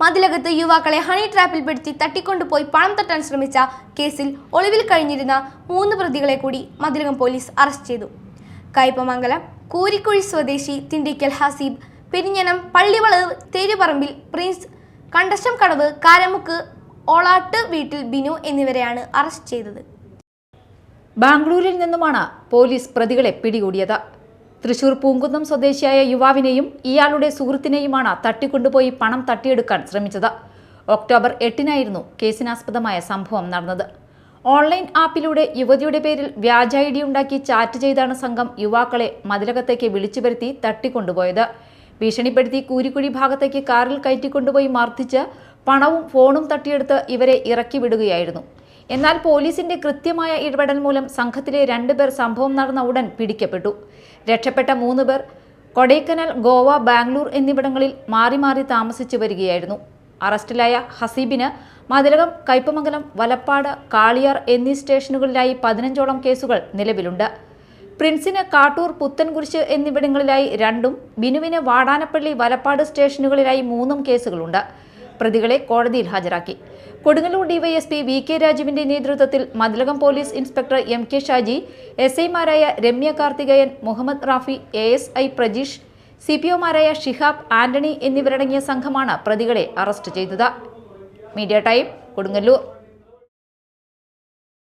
മതിലകത്ത് യുവാക്കളെ ഹണി ട്രാപ്പിൽപ്പെടുത്തി തട്ടിക്കൊണ്ടുപോയി പണം തട്ടാൻ ശ്രമിച്ച കേസിൽ ഒളിവിൽ കഴിഞ്ഞിരുന്ന മൂന്ന് പ്രതികളെ കൂടി മതിലകം പോലീസ് അറസ്റ്റ് ചെയ്തു. കയ്പമംഗലം കൂരിക്കുഴി സ്വദേശി തിണ്ടിക്കൽ ഹസീബ് പെരിഞ്ഞനം പള്ളിവളവ് തേരുപറമ്പിൽ പ്രിൻസ് കണ്ടശം കടവ് കാരമുക്ക് ഓളാട്ട് വീട്ടിൽ ബിനു എന്നിവരെയാണ് അറസ്റ്റ് ചെയ്തത്. ബാംഗ്ലൂരിൽ നിന്നുമാണ് പോലീസ് പ്രതികളെ പിടികൂടിയത്. തൃശൂർ പൂങ്കുന്നം സ്വദേശിയായ യുവാവിനെയും ഇയാളുടെ സുഹൃത്തിനെയുമാണ് തട്ടിക്കൊണ്ടുപോയി പണം തട്ടിയെടുക്കാൻ ശ്രമിച്ചത്. ഒക്ടോബർ എട്ടിനായിരുന്നു കേസിനാസ്പദമായ സംഭവം നടന്നത്. ഓൺലൈൻ ആപ്പിലൂടെ യുവതിയുടെ പേരിൽ വ്യാജ ഐ ഡി ഉണ്ടാക്കി ചാറ്റ് ചെയ്താണ് സംഘം യുവാക്കളെ മതിലകത്തേക്ക് വിളിച്ചു വരുത്തി തട്ടിക്കൊണ്ടുപോയത്. ഭീഷണിപ്പെടുത്തി കൂരിക്കുഴി ഭാഗത്തേക്ക് കാറിൽ കയറ്റിക്കൊണ്ടുപോയി മർദ്ദിച്ച് പണവും ഫോണും തട്ടിയെടുത്ത് ഇവരെ ഇറക്കി വിടുകയായിരുന്നു എന്നാൽ പോലീസിന്റെ കൃത്യമായ ഇടപെടൽ മൂലം സംഘത്തിലെ രണ്ടുപേർ സംഭവം നടന്ന ഉടൻ പിടിക്കപ്പെട്ടു. രക്ഷപ്പെട്ട മൂന്ന് പേർ കൊടൈക്കനാൽ ഗോവ ബാംഗ്ലൂർ എന്നിവിടങ്ങളിൽ മാറി മാറി താമസിച്ചു വരികയായിരുന്നു. അറസ്റ്റിലായ ഹസീബിന് മതിലകം കയ്പമംഗലം വലപ്പാട് കാളിയാർ എന്നീ സ്റ്റേഷനുകളിലായി പതിനഞ്ചോളം കേസുകൾ നിലവിലുണ്ട്. പ്രിൻസിന് കാട്ടൂർ പുത്തൻകുരിശ് എന്നിവിടങ്ങളിലായി രണ്ടും ബിനുവിന് വാടാനപ്പള്ളി വലപ്പാട് സ്റ്റേഷനുകളിലായി മൂന്നും കേസുകളുണ്ട്. പ്രതികളെ കോടതിയിൽ ഹാജരാക്കി. കൊടുങ്ങല്ലൂർ ഡിവൈഎസ്പി വി കെ രാജുവിന്റെ നേതൃത്വത്തിൽ Mathilakam police inspector M K Shaji S ഐമാരായ Ramya Karthikeyan Muhammed Rafi A S I Prajeesh C P ഒമാരായ Shihab Antony എന്നിവരടങ്ങിയ സംഘമാണ് പ്രതികളെ അറസ്റ്റ് ചെയ്തത്. Media time Kodungallur.